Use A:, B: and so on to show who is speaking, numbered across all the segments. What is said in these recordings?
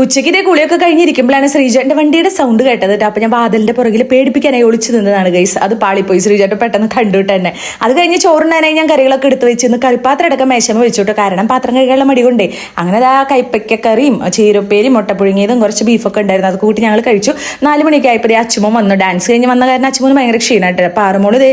A: ഉച്ചയ്ക്ക് കുളിയൊക്കെ കഴിഞ്ഞിരിക്കുമ്പോഴാണ് ശ്രീജന്റെ വണ്ടിയുടെ സൗണ്ട് കേട്ടത് കേട്ടോ. അപ്പൊ ഞാൻ വാതിലിന്റെ പുറകിൽ പേടിപ്പിക്കാനായി ഒളിച്ചു നിന്നതാണ് ഗൈസ് അത് പാളിപ്പോയി. ശ്രീജേട്ടൻ പെട്ടെന്ന് കണ്ടുവിട്ട് തന്നെ അത് കഴിഞ്ഞ് ചോറിനാനായി ഞാൻ കറികളൊക്കെ എടുത്ത് വെച്ചിരുന്ന് കറിപ്പാത്രം അടക്കം മേശമ വെച്ചിട്ട് കാരണം പാത്രം കഴുകാനുള്ള മടി കൊണ്ടേ. അങ്ങനെ ആ കൈപ്പയ്ക്ക കറിയും ചീരപ്പേരും മുട്ട പുഴുങ്ങിയതും കുറച്ച് ബീഫൊക്കെ ഉണ്ടായിരുന്നു. അത് കൂട്ടി ഞങ്ങൾ കഴിച്ചു. നാല് മണിക്ക് ആയപ്പോൾ അച്ഛമ്മ വന്നു. ഡാൻസ് കഴിഞ്ഞ് വന്ന കാരണം അച്ഛമ്മ ഭയങ്കര ക്ഷീണമായിട്ട് അപ്പോൾ ആറുമോൾ ഇതേ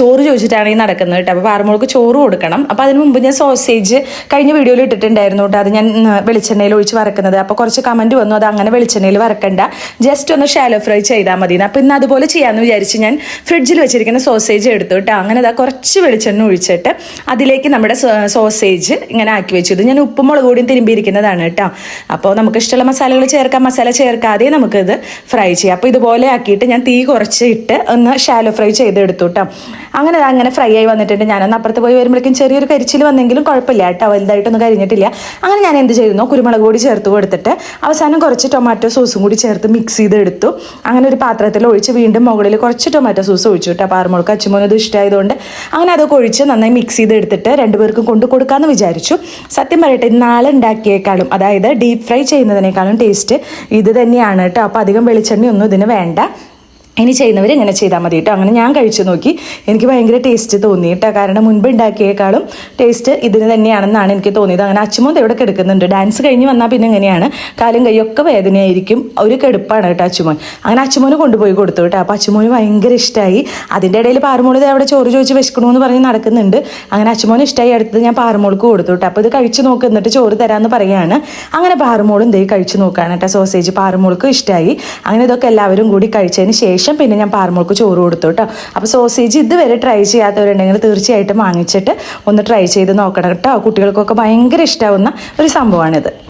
A: ചോറ് ചോദിച്ചിട്ടാണ് ഈ നടക്കുന്നത് കേട്ടോ. അപ്പോൾ ആറുമോൾക്ക് ചോറ് കൊടുക്കണം. അപ്പോൾ അതിന് മുമ്പ് ഞാൻ സോസേജ് കഴിഞ്ഞ വീഡിയോയിൽ ഇട്ടിട്ടുണ്ടായിരുന്നു കേട്ടോ. അത് ഞാൻ വെളിച്ചെണ്ണയിൽ ഒഴിച്ച് വറക്കുന്നത്. അപ്പോൾ കുറച്ച് കമന്റ് വന്നു. അത് അങ്ങനെ വെളിച്ചെണ്ണയിൽ വറക്കണ്ട. ജസ്റ്റ് ഒന്ന് ഷാലോ ഫ്രൈ ചെയ്താൽ മതി അപ്പോൾ ഇന്ന് അതുപോലെ ചെയ്യാമെന്ന് വിചാരിച്ച് ഞാൻ ഫ്രിഡ്ജിൽ വെച്ചിരിക്കുന്ന സോസേജ് എടുത്തു കേട്ടോ. അങ്ങനെ അതാ കുറച്ച് വെളിച്ചെണ്ണ ഒഴിച്ചിട്ട് അതിലേക്ക് നമ്മുടെ സോസേജ് ഇങ്ങനെ ആക്കി വെച്ചു. ഇത് ഞാൻ ഉപ്പും മുളക് കൂടിയും തിരുമ്പിയിരിക്കുന്നതാണ് കേട്ടോ. അപ്പോൾ നമുക്ക് ഇഷ്ടമുള്ള മസാലകൾ ചേർക്കാം. മസാല ചേർക്കാതെ നമുക്കിത് ഫ്രൈ ചെയ്യാം. അപ്പോൾ ഇതുപോലെ ആക്കിയിട്ട് ഞാൻ തീ കുറച്ച് ഇട്ട് ഒന്ന് ഷാലോ ഫ്രൈ ചെയ്തെടുത്തു കേട്ടോ. അങ്ങനെ അങ്ങനെ ഫ്രൈ ആയി വന്നിട്ടുണ്ട്. ഞാനൊന്ന് അപ്പുറത്ത് പോയി വരുമ്പോഴേക്കും ചെറിയൊരു കരിച്ചിൽ വന്നെങ്കിലും കുഴപ്പമില്ല കേട്ടോ. വലുതായിട്ടൊന്നും കരിഞ്ഞിട്ടില്ല. അങ്ങനെ ഞാൻ എന്ത് ചെയ്തു? കുരുമുളക് പൊടി ചേർത്ത് കൊടുത്തിട്ട് അവസാനം കുറച്ച് ടൊമാറ്റോ സോസും കൂടി ചേർത്ത് മിക്സ് ചെയ്തെടുത്തു. അങ്ങനെ ഒരു പാത്രത്തിൽ ഒഴിച്ച് വീണ്ടും മുകളിൽ കുറച്ച് ടൊമാറ്റോ സോസ് ഒഴിച്ചു കേട്ടോ. അപ്പോൾ അച്ചുമോനും ഇത് ഇഷ്ടമായതുകൊണ്ട് അങ്ങനെ അതൊക്കെ ഒഴിച്ച് നന്നായി മിക്സ് ചെയ്തെടുത്തിട്ട് രണ്ടുപേർക്കും കൊണ്ട് കൊടുക്കാമെന്ന് വിചാരിച്ചു. സത്യം പറയട്ടെ നാളെ ഉണ്ടാക്കിയേക്കാളും അതായത് ഡീപ് ഫ്രൈ ചെയ്യുന്നതിനേക്കാളും ടേസ്റ്റ് ഇത് തന്നെയാണ് കേട്ടോ. അപ്പോൾ അധികം വെളിച്ചെണ്ണയൊന്നും ഇതിന് വേണ്ട. ഇനി ചെയ്യുന്നവർ ഇങ്ങനെ ചെയ്താൽ മതി കേട്ടോ അങ്ങനെ ഞാൻ കഴിച്ചു നോക്കി. എനിക്ക് ഭയങ്കര ടേസ്റ്റ് തോന്നി കേട്ടോ കാരണം മുൻപ് ഉണ്ടാക്കിയേക്കാളും ടേസ്റ്റ് ഇതിന് തന്നെയാണെന്നാണ് എനിക്ക് തോന്നിയത്. അങ്ങനെ അച്ചുമോൻ ഇവിടെ കിടക്കുന്നുണ്ട്. ഡാൻസ് കഴിഞ്ഞ് വന്നാൽ പിന്നെ എങ്ങനെയാണ്? കാലും കൈയൊക്കെ വേദനയായിരിക്കും. ഒരു കെടുപ്പാണ് കേട്ടോ അച്ചുമോൻ അങ്ങനെ അച്ചുമോന് കൊണ്ടുപോയി കൊടുത്തു കേട്ടോ അപ്പോൾ അച്ചുമോന് ഭയങ്കര ഇഷ്ടമായി അതിന്റെ ഇടയിൽ പാറുമോൾ അവിടെ ചോറ് ചോദിച്ച് വിശക്കണമെന്ന് പറഞ്ഞ് നടക്കുന്നുണ്ട്. അങ്ങനെ അച്ചുമോന് ഇഷ്ടമായി അടുത്തത് ഞാൻ പാറുമോൾക്ക് കൊടുത്തു കേട്ടോ അപ്പോൾ ഇത് കഴിച്ചു നോക്ക് എന്നിട്ട് ചോറ് തരാമെന്ന് പറയുകയാണ് അങ്ങനെ പാറുമോളും ദേ കഴിച്ചു നോക്കുകയാണ് കേട്ടോ സോസേജ് പാറുമോൾക്ക് ഇഷ്ടമായി അങ്ങനെ ഇതൊക്കെ എല്ലാവരും കൂടി കഴിച്ചതിന് ശേഷം പിന്നെ ഞാൻ പാർമോൾക്ക് ചോറ് കൊടുത്തു കേട്ടോ. അപ്പോൾ സോസേജ് ഇതുവരെ ട്രൈ ചെയ്യാത്തവരുണ്ടെങ്കിൽ തീർച്ചയായിട്ടും വാങ്ങിച്ചിട്ട് ഒന്ന് ട്രൈ ചെയ്ത് നോക്കണം കേട്ടോ. കുട്ടികൾക്കൊക്കെ ഭയങ്കര ഇഷ്ടമാവുന്ന ഒരു സംഭവമാണിത്.